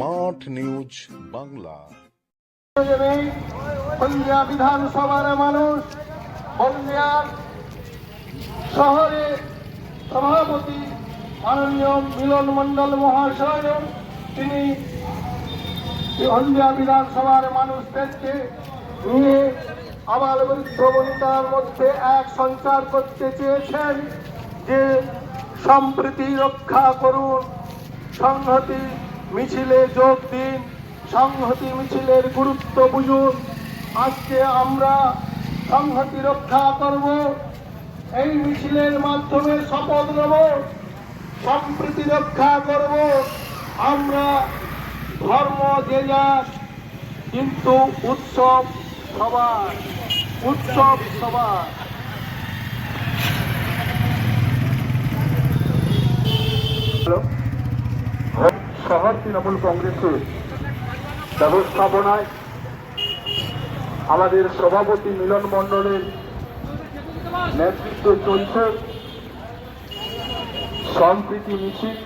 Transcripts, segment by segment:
Smart news Bangla. হলদিয়া বিধানসভার মানুষ হলদিয়ার শহরে সভাপতি মাননীয় মিলন মণ্ডল মহাশয় তিনি হলদিয়া বিধানসভার মানুষদেরকে নিয়ে আবার বনিতার মধ্যে এক সঞ্চার করতে চেয়েছেন যে সম্প্রীতি রক্ষা করুন, সংহতি মিছিলে যোগ দিন, সংহতি মিছিলের গুরুত্ব বুঝুন। আজকে আমরা সংহতি রক্ষা করব, এই মিছিলের মাধ্যমে শপথ নেব, সম্প্রীতি রক্ষা করব। আমরা ধর্ম যে যার, কিন্তু উৎসব সবার উৎসব সবার শহর তৃণমূল কংগ্রেসের ব্যবস্থাপনায় আমাদের সভাপতি মিলন মণ্ডলের নেতৃত্বে চলছে সম্প্রীতি মিছিল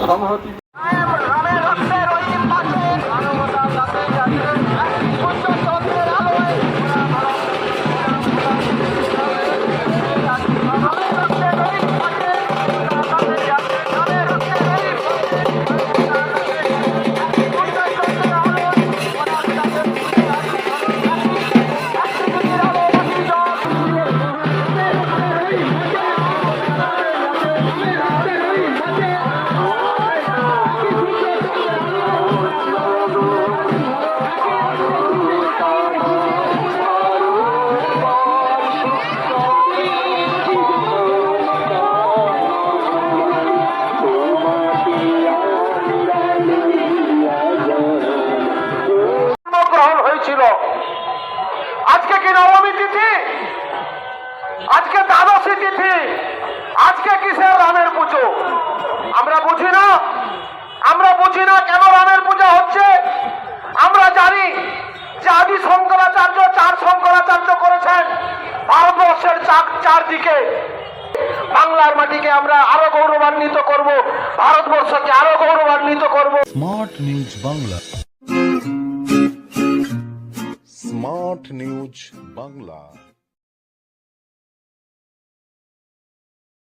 সংহতি হয়েছিল আজকে কি নবমী তিথি? আজকে দ্বাদশী তিথি। আজকে কিসের রামের পুজো? আমরা বুঝি না। আমরা বুঝি না কেন রামের পূজা হচ্ছে। আমরা জানি যে আদি শঙ্করাচার্য, চার শঙ্করাচার্য করেছেন ভারতবর্ষের চার- চারদিকে। বাংলার মাটিকে আমরা আরও গৌরবান্বিত করব, ভারতবর্ষকে আরও গৌরবান্বিত করব। Smart news Bangla smart news Bangla